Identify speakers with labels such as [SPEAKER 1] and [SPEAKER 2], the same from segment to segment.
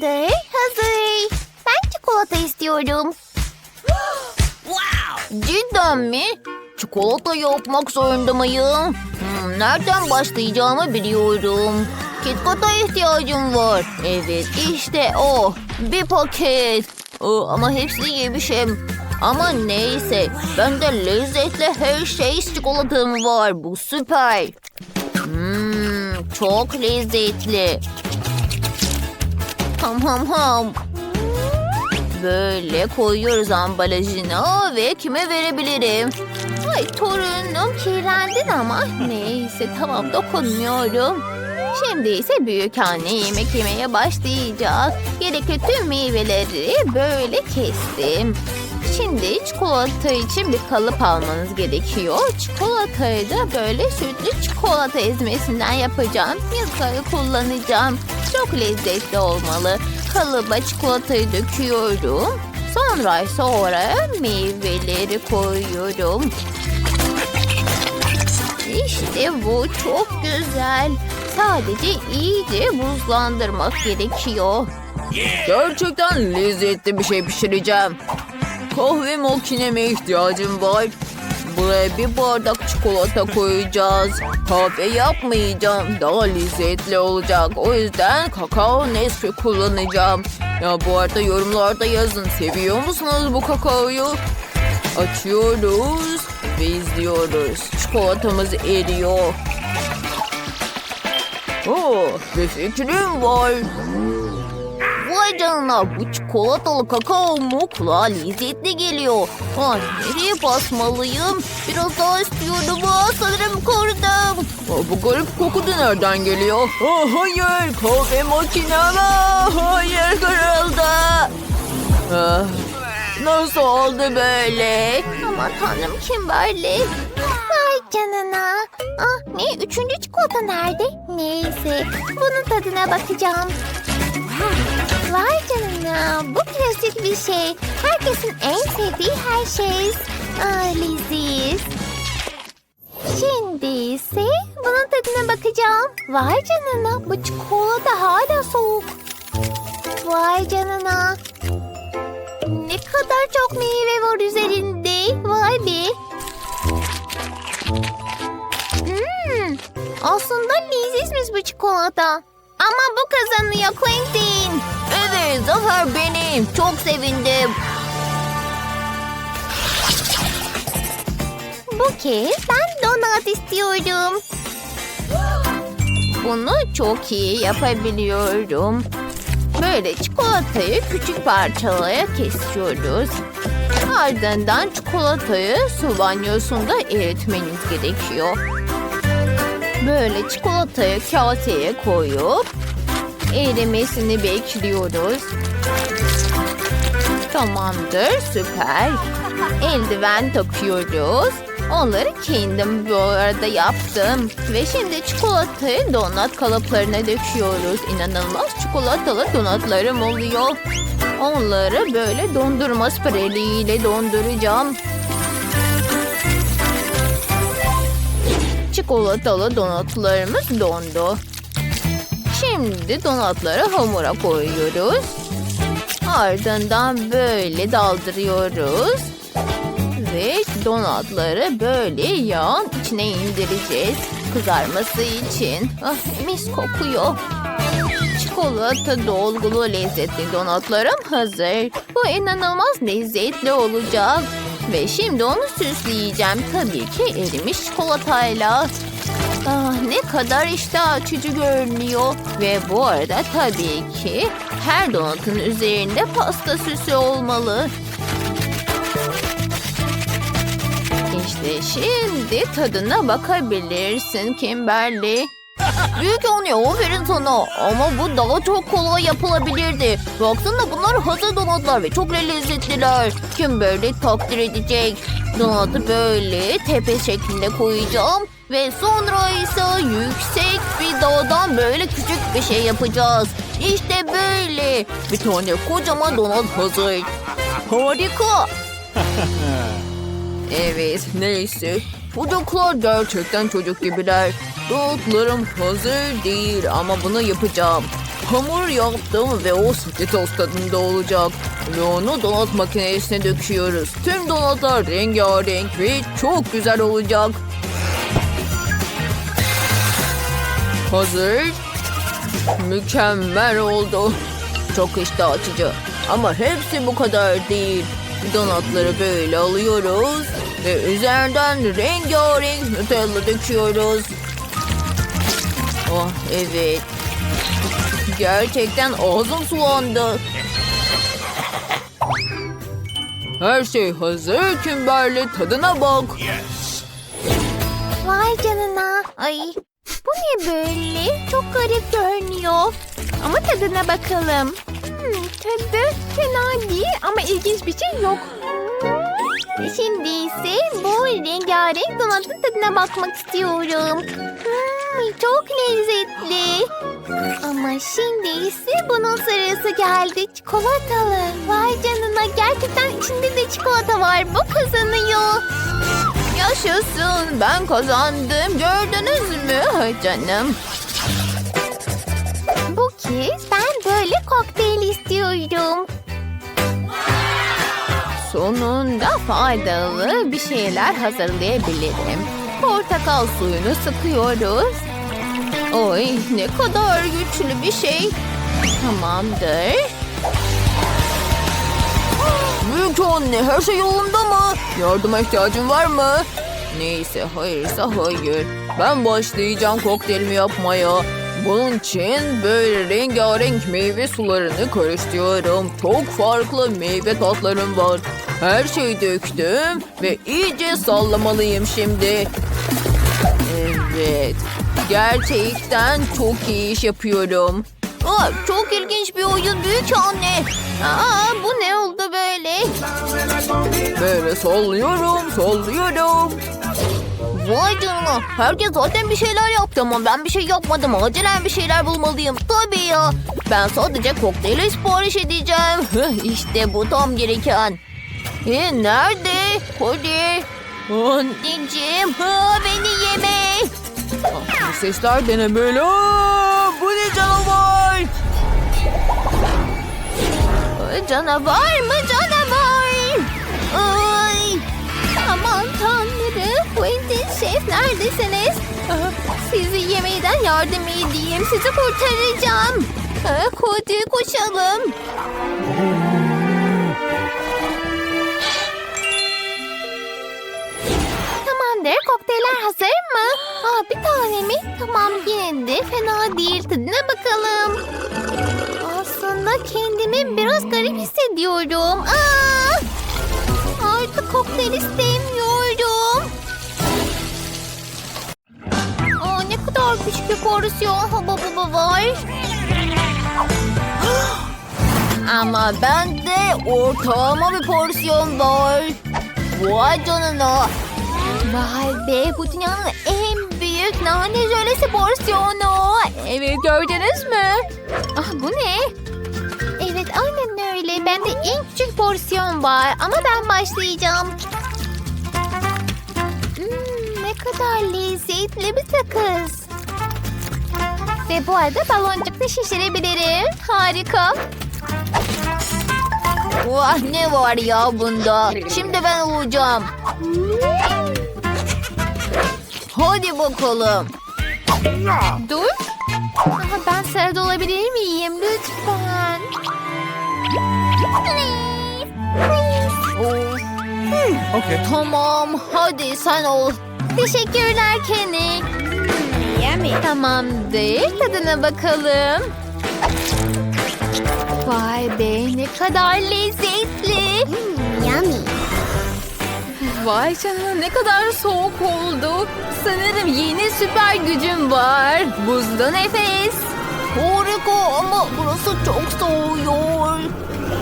[SPEAKER 1] Tamamdır. Hazır. Ben çikolata istiyorum.
[SPEAKER 2] Cidden mi? Çikolata yapmak zorunda mıyım? Hmm, nereden başlayacağımı biliyorum. KitKat'a ihtiyacım var. Evet işte o. Bir paket. Aa, ama hepsini yemişim. Ama neyse. Bende lezzetli her şey çikolatam var. Bu süper. Hmm, çok lezzetli. Ham ham ham. Böyle koyuyoruz ambalajına ve kime verebilirim? Ay torunum kirlendin ama neyse tamam dokunmuyorum. Şimdi ise büyük anne yemek yemeye başlayacak. Gerekli tüm meyveleri böyle kestim. Şimdi çikolata için bir kalıp almanız gerekiyor. Çikolatayı da böyle sütlü çikolata ezmesinden yapacağım. Yılkayı kullanacağım. Çok lezzetli olmalı. Kalıba çikolatayı döküyorum. Sonra ise oraya meyveleri koyuyorum. İşte bu çok güzel. Sadece iyice buzlandırmak gerekiyor. Gerçekten lezzetli bir şey pişireceğim. Kahve makineme ihtiyacım var. Buraya bir bardak çikolata koyacağız. Kahve yapmayacağım. Daha lezzetli olacak. O yüzden kakao Nesquik kullanacağım. Ya bu arada yorumlarda yazın. Seviyor musunuz bu kakaoyu? Açıyoruz ve izliyoruz. Çikolatamız eriyor. Oo, bir fikrim var. Vay canına bu çikolatalı kakao mu? Kulağa lezzetli geliyor. Ay nereye basmalıyım? Biraz daha istiyorum. Aa, sanırım kurdum. Aa, bu garip koku da nereden geliyor? Aa, hayır kahve makinem. Hayır kırıldı. Ah, nasıl oldu böyle? Aman tanrım Kimberly.
[SPEAKER 1] Vay canına. Ah ne? Üçüncü çikolata nerede? Neyse. Bunun tadına bakacağım. Vay canına. Bu klasik bir şey. Herkesin en sevdiği her şey. Ah leziz. Şimdi ise bunun tadına bakacağım. Vay canına. Bu çikolata hala soğuk. Vay canına. Ne kadar çok meyve var üzerinde. Vay be. Aslında lezizmiş bu çikolata. Ama bu kazanıyor Quentin.
[SPEAKER 2] Evet zafer benim. Çok sevindim.
[SPEAKER 1] Bu kez ben donat istiyorum.
[SPEAKER 2] Bunu çok iyi yapabiliyorum. Böyle çikolatayı küçük parçalara kesiyoruz. Ardından çikolatayı su banyosunda eritmeniz gerekiyor. Böyle çikolatayı kaseye koyup erimesini bekliyoruz. Tamamdır, süper. Eldiven takıyoruz. Onları kendim bu arada yaptım. Ve şimdi çikolatayı donat kalıplarına döküyoruz. İnanılmaz çikolatalı donatlarım oluyor. Onları böyle dondurma spreyiyle donduracağım. Çikolatalı donatlarımız dondu. Şimdi donatları hamura koyuyoruz. Ardından böyle daldırıyoruz. Ve donatları böyle yağın içine indireceğiz. Kızarması için. Ah, mis kokuyor. Çikolata dolgulu lezzetli donatlarım hazır. Bu inanılmaz lezzetli olacak. Ve şimdi onu süsleyeceğim. Tabii ki erimiş çikolatayla. Ah, ne kadar iştah açıcı görünüyor. Ve bu arada tabii ki her donatın üzerinde pasta süsü olmalı. İşte şimdi tadına bakabilirsin Kimberly. Büyük anne aferin sana ama bu daha çok kolay yapılabilirdi. Baksana bunlar hazır donatlar ve çok lezzetliler. Kimberly takdir edecek. Donatı böyle tepe şeklinde koyacağım. Ve sonra ise yüksek bir dağdan böyle küçük bir şey yapacağız. İşte böyle. Bir tane kocaman donat hazır. Harika. Evet, neyse. Çocuklar gerçekten çocuk gibiler. Donatlarım hazır değil ama bunu yapacağım. Hamur yaptım ve o Skittles tadında olacak. Ve onu donat makinesine döküyoruz. Tüm donatlar rengarenk ve çok güzel olacak. Hazır. Mükemmel oldu. Çok iştah açıcı. Ama hepsi bu kadar değil. Donatları böyle alıyoruz. Ve üzerinden rengarenk Nutella döküyoruz. Oh evet. Gerçekten ağzım sulandı. Her şey hazır Kimberly. Tadına bak.
[SPEAKER 1] Vay canına. Ay bu ne böyle? Çok garip görünüyor. Ama tadına bakalım. Hmm, tadı fena değil ama ilginç bir şey yok. Şimdi ise bu rengarenk donatın tadına bakmak istiyorum. Hmm, çok lezzetli. Ama şimdi ise bunun sırası geldi. Çikolatalı. Vay canına gerçekten içinde de çikolata var. Bu kazanıyor.
[SPEAKER 2] Yaşasın ben kazandım gördünüz mü canım.
[SPEAKER 1] Bu kez ben böyle kokteyl istiyorum.
[SPEAKER 2] Sonunda faydalı bir şeyler hazırlayabilirim. Portakal suyunu sıkıyoruz. Oy ne kadar güçlü bir şey. Tamamdır. Büyük anne her şey yolunda mı? Yardıma ihtiyacın var mı? Neyse hayırsa hayır. Ben başlayacağım kokteylimi yapmaya. Bunun için böyle rengarenk meyve sularını karıştırıyorum. Çok farklı meyve tatlarım var. Her şeyi döktüm ve iyice sallamalıyım şimdi. Evet. Gerçekten çok iyi iş yapıyorum. Aa, çok ilginç bir oyun büyük anne. Aa, bu ne oldu böyle? Böyle sallıyorum, sallıyorum. Vay canına. Herkes zaten bir şeyler yaptı ama ben bir şey yapmadım. Acilen bir şeyler bulmalıyım. Tabii ya. Ben sadece kokteyli sipariş edeceğim. işte bu tam gereken. E, nerede? Hadi. Anneciğim. Ha, beni yeme. Ah, sesler de ne böyle? Aa, bu ne canavar? Canavar mı canavar? Ay.
[SPEAKER 1] Quentin Şef neredesiniz? Sizi yemeyden yardım edeyim. Sizi kurtaracağım. Hadi koşalım. Tamamdır. Kokteyller hazır mı? Aa, bir tane mi? Tamam yine de fena değil. Tadına bakalım. Aslında kendimi biraz garip hissediyorum. Aa! Artık kokteyl istemiyorum. Kadar küçük bir porsiyon haba baba var.
[SPEAKER 2] Ama bende ortalama bir porsiyon var. Vay canına.
[SPEAKER 1] Vay be bu dünyanın en büyük nane jölesi porsiyonu. Evet gördünüz mü? Ah bu ne? Evet aynen öyle. Bende en küçük porsiyon var ama ben başlayacağım. Hmm, ne kadar lezzetli bir sakız. Ve bu arada baloncuk da şişirebilirim. Harika.
[SPEAKER 2] Vah ne var ya bunda. Şimdi ben olacağım. Hadi bakalım.
[SPEAKER 1] Dur. Aha, ben sırada olabilir miyim? Lütfen. Please. Please.
[SPEAKER 2] Of.
[SPEAKER 3] Okay.
[SPEAKER 2] Tamam hadi sen ol.
[SPEAKER 1] Teşekkürler Kenny. Tamamdır. Tadına bakalım. Vay be ne kadar lezzetli. yummy. Vay canına ne kadar soğuk oldu. Sanırım yeni süper gücüm var. Buzlu nefes.
[SPEAKER 2] Harika ama burası çok soğuyor.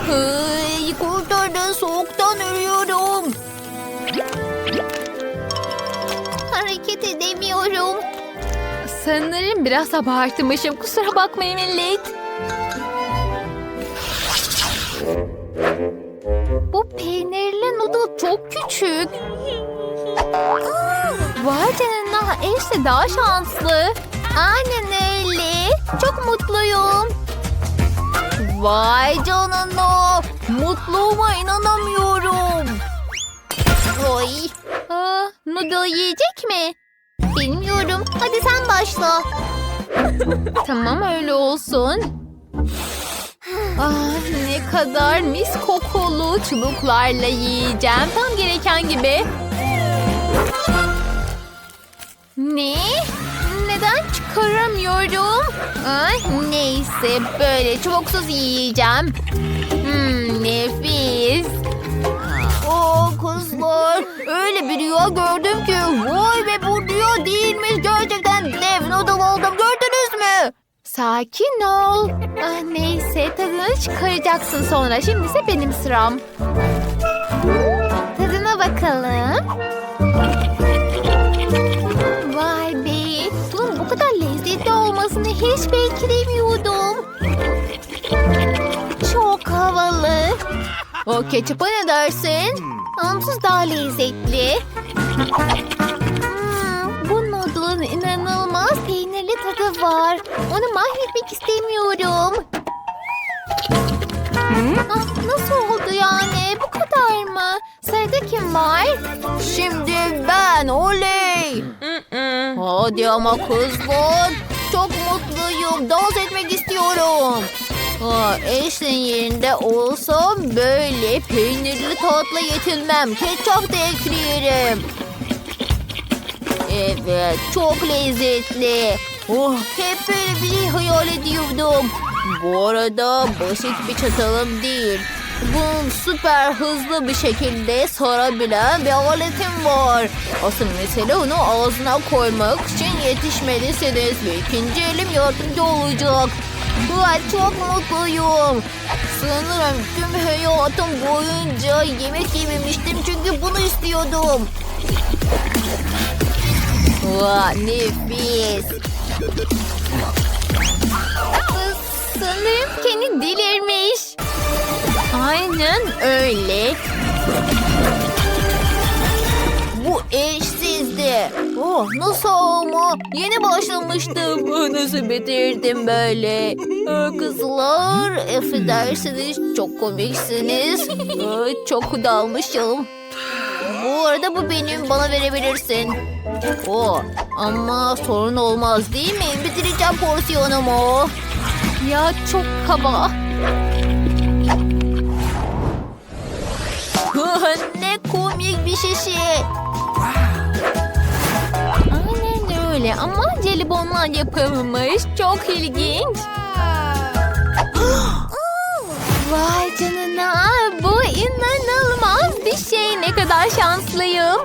[SPEAKER 2] Hey, kurtardın soğuktan ölüyorum.
[SPEAKER 1] Hareket edemiyorum. Sanırım biraz abartmışım. Kusura bakmayın millet. Bu peynirli noodle çok küçük. Vay canına Ashley daha şanslı. Aynen öyle. Çok mutluyum.
[SPEAKER 2] Vay canına. Mutluluğuma inanamıyorum. Oy. Aa, noodle yiyecek mi? Bilmiyorum. Hadi sen başla. tamam öyle olsun. Ah, ne kadar mis kokulu çubuklarla yiyeceğim. Tam gereken gibi. Ne? Neden çıkaramıyorum? Ay, neyse böyle çubuksuz yiyeceğim. Hmm, nefis. Kızlar öyle bir rüya gördüm ki vay be bu rüya değilmiş gerçekten dev noodle oldum gördünüz mü? Sakin ol. Ah, neyse tadını çıkaracaksın sonra şimdi ise benim sıram. Tadına bakalım. Vay be bunun bu kadar lezzetli olmasını hiç beklemiyordum. Çok havalı. O ketçapa ne dersin? Onsuz daha lezzetli. Hmm, bu noodle'ın inanılmaz peynirli tadı var. Onu mahvetmek istemiyorum. Ah, nasıl oldu yani? Bu kadar mı? Sırada kim var? Şimdi ben oley. Hadi ama kızlar. Çok mutluyum. Dans etmek istiyorum. Aa, Ashley'in yerinde olsam böyle peynirli tatlı yetinmem. Ketçap da ekleyelim. Evet, çok lezzetli. Oh, hep böyle bir şey hayal ediyordum. Bu arada basit bir çatalım değil. Bunun süper hızlı bir şekilde sarabilen bir aletim var. Asıl mesele onu ağzına koymak için yetişmelisiniz ve ikinci elim yardımcı olacak. Vay çok mutluyum. Sanırım tüm hayatım boyunca yemek yememiştim çünkü bunu istiyordum. Vay nefis. Sanırım kendi delirmiş. Aynen öyle. Bu eşsizdi. Oh, nasıl ama? Yeni başlamıştım. Nasıl bitirdim böyle? Ah, Kızlar, affedersiniz. Çok komiksiniz. Ah, Çok dalmışım. Bu arada bu benim. Bana verebilirsin. O ama sorun olmaz değil mi? Bitireceğim porsiyonumu. Ya çok kaba. komik bir şişe. Aynen öyle ama jelibonlar yapılmış. Çok ilginç. Vay canına bu inanılmaz bir şey. Ne kadar şanslıyım.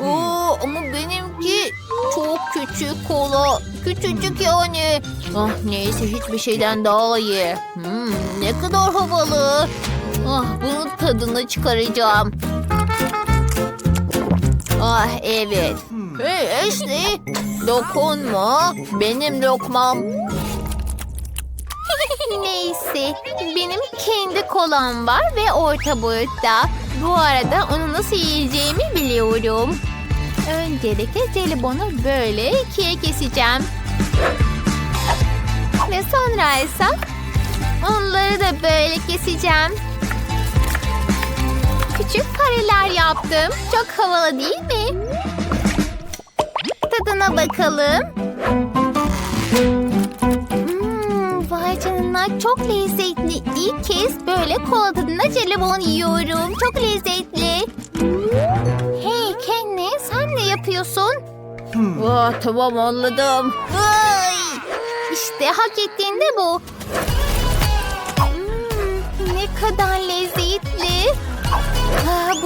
[SPEAKER 2] Oo, ama benimki çok küçük kola. Küçücük yani. Ah neyse hiçbir şeyden daha iyi. Hmm, ne kadar havalı. Ah bunun tadını çıkaracağım. Ah evet. Hey Ashley dokunma. Benim lokmam. Neyse benim kendi kolam var ve orta boyutta. Bu arada onu nasıl yiyeceğimi biliyorum. Öncelikle jelibonu böyle ikiye keseceğim. Ve sonra ise onları da böyle keseceğim. Küçük kareler yaptım. Çok havalı değil mi? Tadına bakalım. Hmm, vay canına çok lezzetli. İlk kez böyle kola tadında jelibon yiyorum. Çok lezzetli. Hey Kenny sen ne yapıyorsun? Oh, tamam anladım. Ay, işte hak ettiğinde bu. Hmm, ne kadar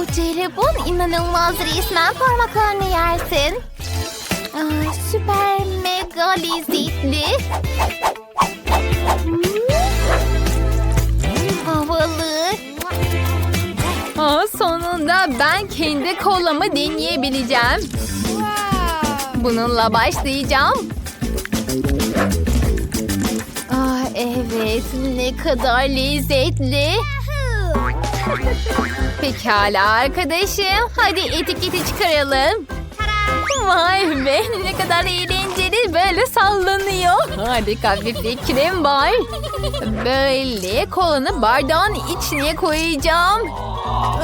[SPEAKER 2] bu jelibon inanılmaz resmen parmaklarını yersin. Aa, süper mega lezzetli. Havalı.
[SPEAKER 3] Aa, sonunda ben kendi kolamı deneyebileceğim. Bununla başlayacağım.
[SPEAKER 2] Aa, evet ne kadar lezzetli.
[SPEAKER 3] Pekala arkadaşım. Hadi etiketi çıkaralım. Vay be ne kadar eğlenceli. böyle sallanıyor. Harika bir fikrim var. Böyle kolanı bardağın içine koyacağım.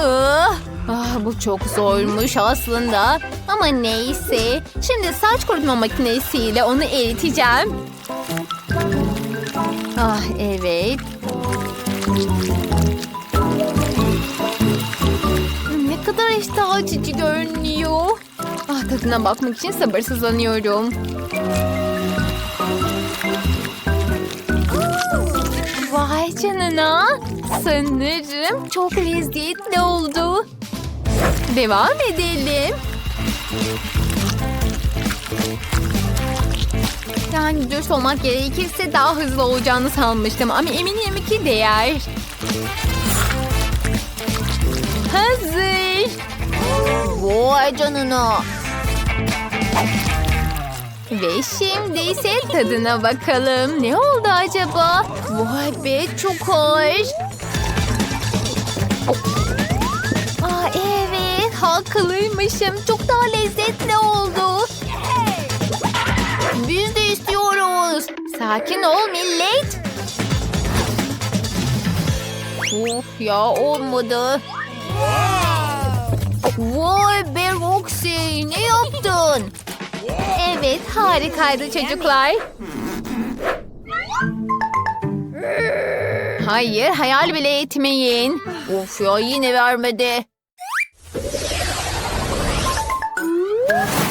[SPEAKER 3] Ah, ah, bu çok zormuş aslında. Ama neyse. Şimdi saç kurutma makinesiyle onu eriteceğim. Ah evet. Kadar iştah açıcı görünüyor. Ah tadına bakmak için sabırsızlanıyorum. Vay canına. Sanırım çok lezzetli oldu. Devam edelim. Yani dürüst olmak gerekirse daha hızlı olacağını sanmıştım ama eminim ki değer. Hazır.
[SPEAKER 2] Vay canına.
[SPEAKER 3] Ve şimdi ise tadına bakalım. Ne oldu acaba? Vay be çok hoş. Aa evet haklıymışım. Çok daha lezzetli oldu.
[SPEAKER 2] Biz de istiyoruz.
[SPEAKER 3] Sakin ol millet.
[SPEAKER 2] Of ya olmadı. Vay be Roxy ne yaptın?
[SPEAKER 3] Evet harikaydı çocuklar. Hayır hayal bile etmeyin.
[SPEAKER 2] Of ya yine vermedi.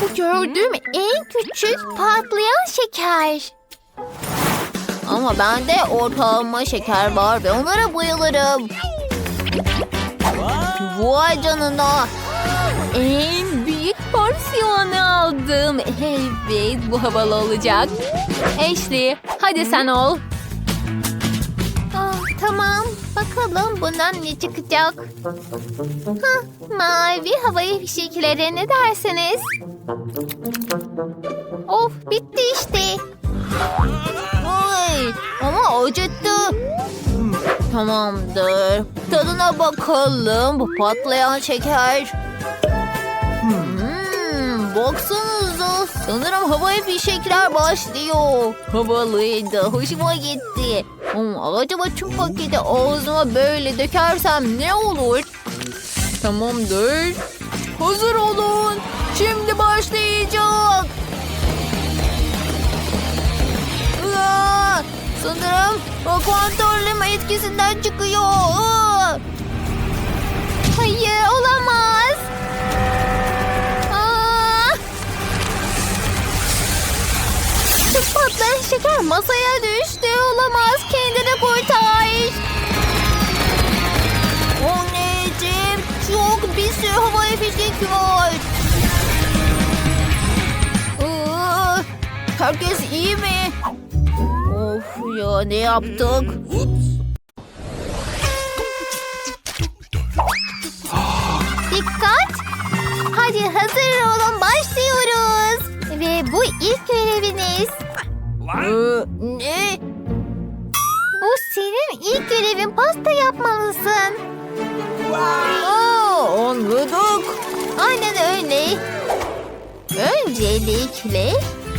[SPEAKER 1] Bu gördüğüm en küçük patlayan şeker.
[SPEAKER 2] Ama bende ortalama şeker var ve onlara bayılırım. Vay canına.
[SPEAKER 3] En büyük porsiyonu aldım. Evet bu havalı olacak. Ashley hadi sen ol.
[SPEAKER 1] Ah, tamam. Bakalım bundan ne çıkacak? Hah, mavi havai fişeklere ne dersiniz? Of bitti işte.
[SPEAKER 2] Ay, ama acıttı. Tamamdır. Tadına bakalım. Bu patlayan şeker. Hmm, baksanıza. Sanırım havai fişekler başlıyor. Havalıydı. Hoşuma gitti. Ama acaba tüm paketi ağzıma böyle dökersem ne olur? Tamamdır. Hazır olun. Şimdi başlayacak. Aa, sanırım kontrolüm etkisinden çıkıyor. Aa.
[SPEAKER 1] Hayır olamaz. Patlayan şeker masaya düştü. Olamaz. Kendini kurtar.
[SPEAKER 2] Anneciğim çok bir sürü havai fişek var. Herkes iyi mi? Of ya ne yaptık?
[SPEAKER 1] Dikkat. Hadi hazır olun. Başlıyoruz. Ve bu ilk göreviniz.
[SPEAKER 2] Ee, ne?
[SPEAKER 1] Bu senin ilk görevin. Pasta yapmalısın.
[SPEAKER 2] Aa, anladık.
[SPEAKER 1] Aynen öyle.
[SPEAKER 2] Öncelikle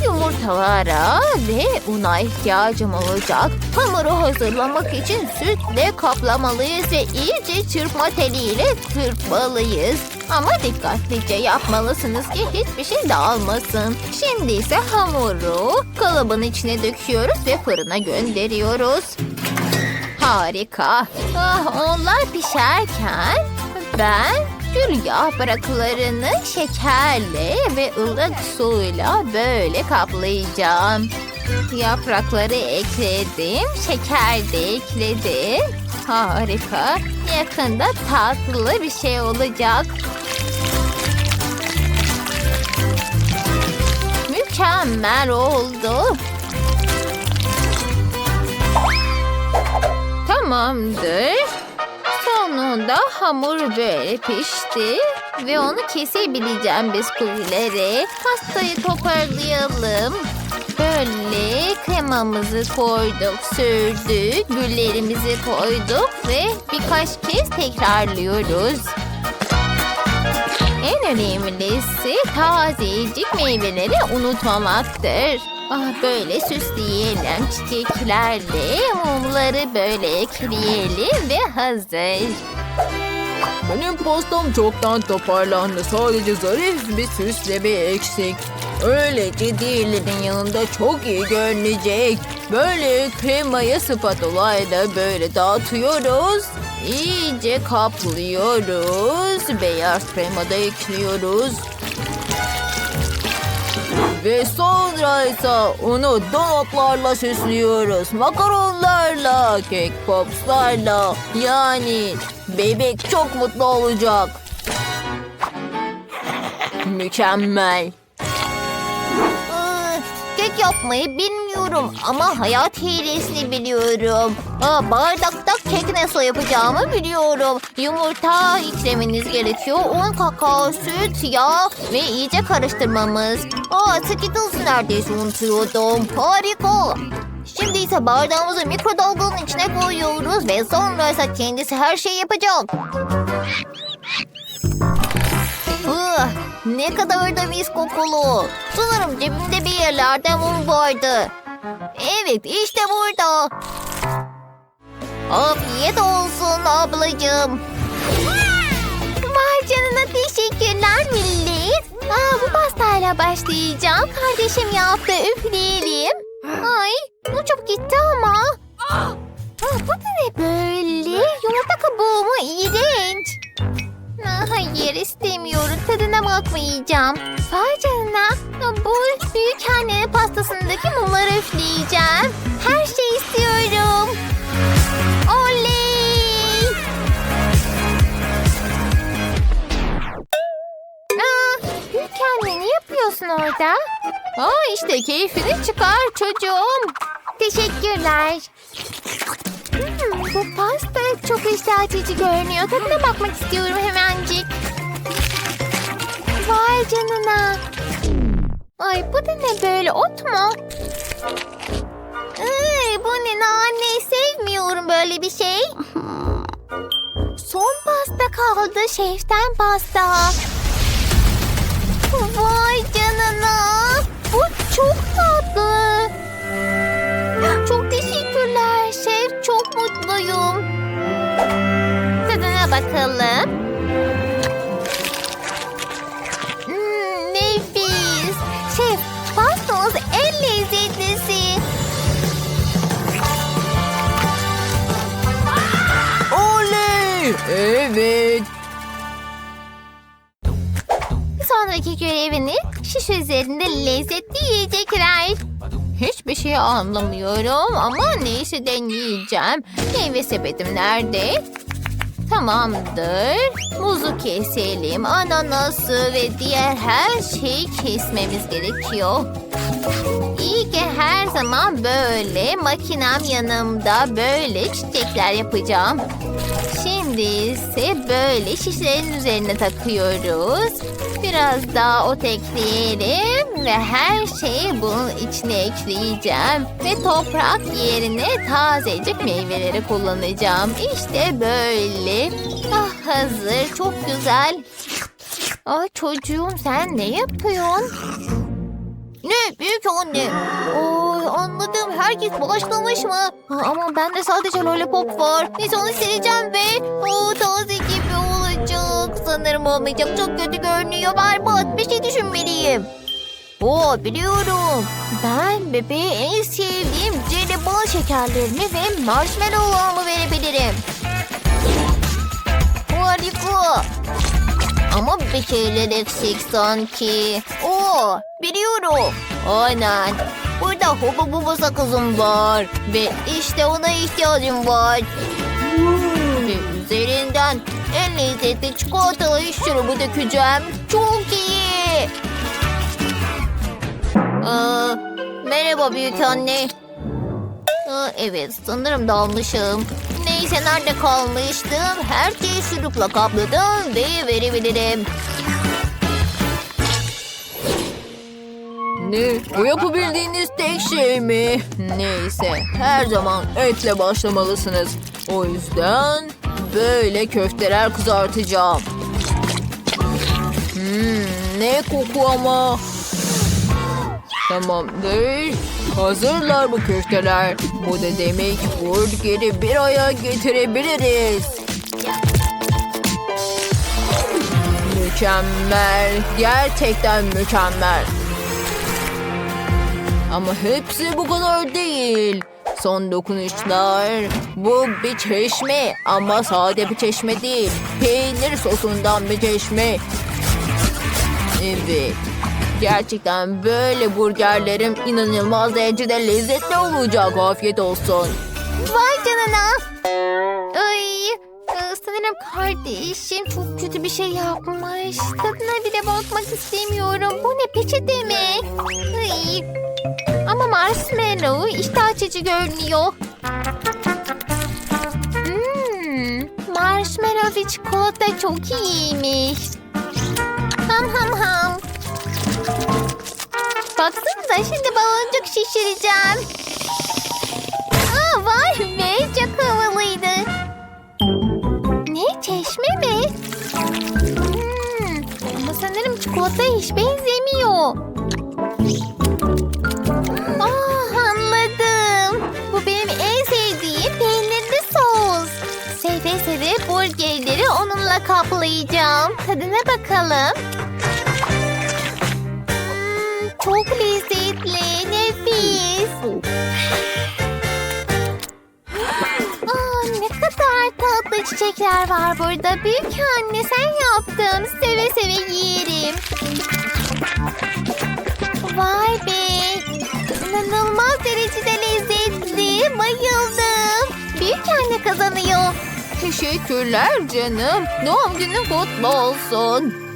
[SPEAKER 2] yumurtalara ve una ihtiyacım olacak. Hamuru hazırlamak için sütle kaplamalıyız ve iyice çırpma teliyle kırpmalıyız. Ama dikkatlice yapmalısınız ki hiçbir şey dağılmasın. Şimdi ise hamuru kalıbın içine döküyoruz ve fırına gönderiyoruz. Harika. Ah, onlar pişerken ben gül yapraklarını şekerle ve ılık suyla böyle kaplayacağım. Yaprakları ekledim, şeker de ekledim. Harika. Yakında tatlı bir şey olacak. Mükemmel oldu.
[SPEAKER 3] Tamamdır. Sonunda hamur böyle pişti.
[SPEAKER 2] Ve onu kesebileceğim bisküvileri. Pastayı toparlayalım. Böyle kremamızı koyduk, sürdük, güllerimizi koyduk ve birkaç kez tekrarlıyoruz. En önemlisi tazecik meyveleri unutmamaktır. Ah böyle süsleyelim çiçeklerle mumları böyle ekleyelim ve hazır.
[SPEAKER 3] Benim pastam çoktan toparlandı. Sadece zarif bir süsleme eksik. Öylece diğerlerinin yanında çok iyi görünecek. Böyle kremayı spatulayla böyle dağıtıyoruz. İyice kaplıyoruz. Beyaz krema da ekliyoruz. Ve sonra ise onu donutlarla süslüyoruz. Makaronlarla, kek popslarla. Yani bebek çok mutlu olacak. Mükemmel.
[SPEAKER 2] Yapmayı bilmiyorum ama hayat hilesini biliyorum. Aa, bardakta kek nasıl yapacağımı biliyorum. Yumurta eklemeniz gerekiyor. Un, kakao, süt, yağ ve iyice karıştırmamız. Aa, Skittles neredeyse unutuyordum. Harika. Şimdi ise bardağımızı mikrodalganın içine koyuyoruz ve sonra ise kendisi her şeyi yapacak. Ah, ne kadar da mis kokulu. Sanırım cebimde bir yerlerde mum vardı. Evet işte burada. Afiyet olsun ablacığım.
[SPEAKER 1] Vay canına teşekkürler millet. Aa, bu pastayla başlayacağım. Kardeşim yaptı üfleyelim. Ay bu çok gitti ama. Aa, bu ne böyle? Yumurta kabuğu mu? İğrenç. Aa, hayır istemiyorum. Tadına bakmayacağım. Vay canına. Bu büyük annenin pastasındaki mumları üfleyeceğim. Her şeyi istiyorum. Oley! Aa, büyük anne ne yapıyorsun orada?
[SPEAKER 2] Aa işte keyfini çıkar çocuğum.
[SPEAKER 1] Teşekkürler. Hmm, bu pasta çok iştah açıcı görünüyor. Tadına bakmak istiyorum hemencik. Vay canına. Ay bu da ne böyle ot mu? Ay, bu ne nane sevmiyorum böyle bir şey. Son pasta kaldı şeften pasta. Vay canına. Bu çok tatlı. Çok bakalım. Hmm, nefis. Şef pastamız en lezzetlisi.
[SPEAKER 3] Oley! Evet.
[SPEAKER 1] Sonraki görevini şiş üzerinde lezzetli yiyecekler.
[SPEAKER 2] Hiçbir şey anlamıyorum ama neyse deneyeceğim. Meyve sepetim nerede? Tamamdır. Muzu keselim, ananası ve diğer her şeyi kesmemiz gerekiyor. İyi ki her zaman böyle makinem yanımda böyle çiçekler yapacağım. Şimdi ise böyle şişlerin üzerine takıyoruz. Biraz daha ot ekleyelim ve her şeyi bunun içine ekleyeceğim. Ve toprak yerine tazecik meyveleri kullanacağım. İşte böyle. Ah hazır çok güzel. Ah çocuğum sen ne yapıyorsun? Ne büyük anne? Oy anladım herkes başlamış mı? Ha, ama bende sadece lollipop var. Neyse onu sileceğim ve o taze gibi olacak. Sanırım olmayacak çok kötü görünüyor. Berbat bir şey düşünmeliyim. Oo biliyorum. Ben bebeğe en sevdiğim jelibon şekerlerini ve marshmallow'larımı verebilirim. Harika. Ama bir şeyler eksik sanki. Oo, biliyorum. Aynen. Burada hobo bubu sakızım var. Ve işte ona ihtiyacım var. Ve üzerinden en lezzetli çikolatalı şurubu dökeceğim. Çok iyi. Aa, merhaba büyük anne. Aa, evet sanırım dalmışım. Neyse kalmıştım? Her şeyi şurupla kapladım ve verebilirim.
[SPEAKER 3] Ne? Bu yapabildiğiniz tek şey mi? Neyse, her zaman etle başlamalısınız. O yüzden böyle köfteler kızartacağım. Hmm, ne koku ama.
[SPEAKER 4] Tamamdır. Hazırlar bu köfteler. Bu da demek burgeri bir aya getirebiliriz. Mükemmel. Gerçekten mükemmel. Ama hepsi bu kadar değil. Son dokunuşlar. Bu bir çeşme ama sade bir çeşme değil. Peynir sosundan bir çeşme. Evet. Gerçekten böyle burgerlerim inanılmaz derecede lezzetli olacak. Afiyet olsun.
[SPEAKER 2] Vay canına. Ay, e, sanırım kardeşim çok kötü bir şey yapmış. Tadına bile bakmak istemiyorum. Bu ne peçete mi? Ay. Ama marshmallow işte açıcı görünüyor. Hmm, marshmallow ve çikolata çok iyiymiş. Ham ham ham. Baksanıza şimdi baloncuk şişireceğim. Aa, vay be çok havalıydı. Ne çeşme mi? Hmm, ama sanırım çikolataya hiç benzemiyor. Aa, anladım. Bu benim en sevdiğim peynirli sos. Seve seve burgerleri onunla kaplayacağım. Tadına bakalım. Çok lezzetli, nefis. Aa, ne kadar tatlı çiçekler var burada. Büyük anne sen yaptın. Seve seve yiyelim. Vay be. İnanılmaz derecede lezzetli. Bayıldım. Büyük anne kazanıyor.
[SPEAKER 4] Teşekkürler canım. Doğum günün kutlu olsun.